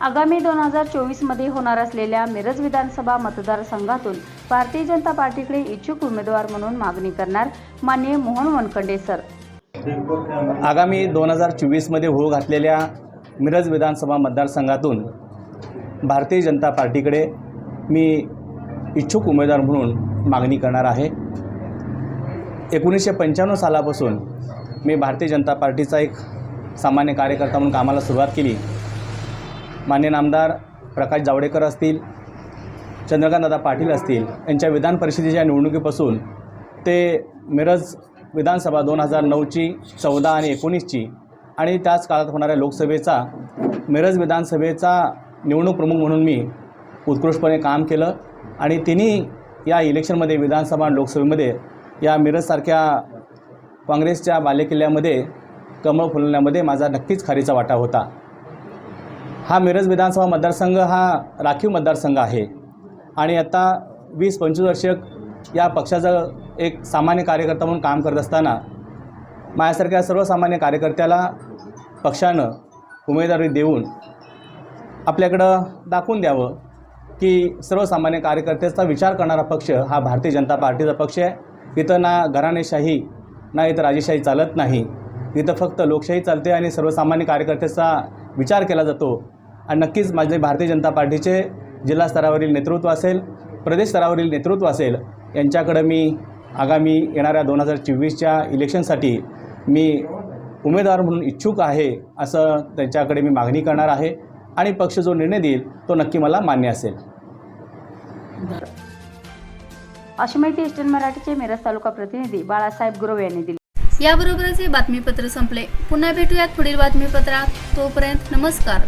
आगामी दोन हजार चोवीसमध्ये होणार असलेल्या मिरज विधानसभा मतदारसंघातून भारतीय जनता पार्टीकडे इच्छुक उमेदवार म्हणून मागणी करणार मान्य मोहन वनखंडे सर. आगामी दोन हजार चोवीसमध्ये होऊ घातलेल्या मिरज विधानसभा मतदारसंघातून भारतीय जनता पार्टीकडे मी इच्छुक उमेदवार म्हणून मागणी करणार आहे. एकोणीसशे पंच्याण्णव सालापासून मी भारतीय जनता पार्टीचा एक सामान्य कार्यकर्ता म्हणून कामाला सुरुवात केली. मान्य नामदार प्रकाश जावडेकर असतील चंद्रकांतदादा पाटील असतील यांच्या विधान परिषदेच्या निवडणुकीपासून ते मिरज विधानसभा दोन हजार नऊची चौदा आणि एकोणीसची आणि त्याच काळात होणाऱ्या लोकसभेचा मिरज विधानसभेचा निवडणूक प्रमुख म्हणून मी उत्कृष्टपणे काम केलं आणि तिन्ही या इलेक्शनमध्ये विधानसभा आणि लोकसभेमध्ये या मिरजसारख्या काँग्रेसच्या बालेकिल्ल्यामध्ये कमळ फुलण्यामध्ये माझा नक्कीच खारीचा वाटा होता. हा मिरज विधानसभा मतदारसंघ हा राखीव मतदारसंघ आहे. आणि आता वीस पंचवीस वर्षक या पक्षाचं एक सामान्य कार्यकर्ता म्हणून काम करत असताना माझ्यासारख्या सर्वसामान्य कार्यकर्त्याला पक्षानं उमेदवारी देऊन आपल्याकडं दाखवून द्यावं की सर्वसामान्य कार्यकर्त्याचा विचार करणारा पक्ष हा भारतीय जनता पार्टीचा पक्ष आहे. इथं ना घराणेशाही ना इथं राजेशाही चालत नाही. इथं फक्त लोकशाही चालते आणि सर्वसामान्य कार्यकर्त्याचा विचार केला जातो. आणि नक्कीच माझे भारतीय जनता पार्टीचे जिल्हा स्तरावरील नेतृत्व असेल प्रदेश स्तरावरील नेतृत्व असेल यांच्याकडं मी आगामी येणाऱ्या दोन हजार चोवीसच्या इलेक्शनसाठी मी उमेदवार म्हणून इच्छुक आहे असं त्यांच्याकडे मी मागणी करणार आहे आणि पक्ष जो निर्णय देईल तो नक्की मला मान्य असेल. अशी माहिती ईस्टर्न मराठीचे मिरज तालुका प्रतिनिधी बाळासाहेब गुरव यांनी दिली. याबरोबरच हे बातमीपत्र संपले. पुन्हा भेटूयात पुढील बातमीपत्रात. तोपर्यंत नमस्कार.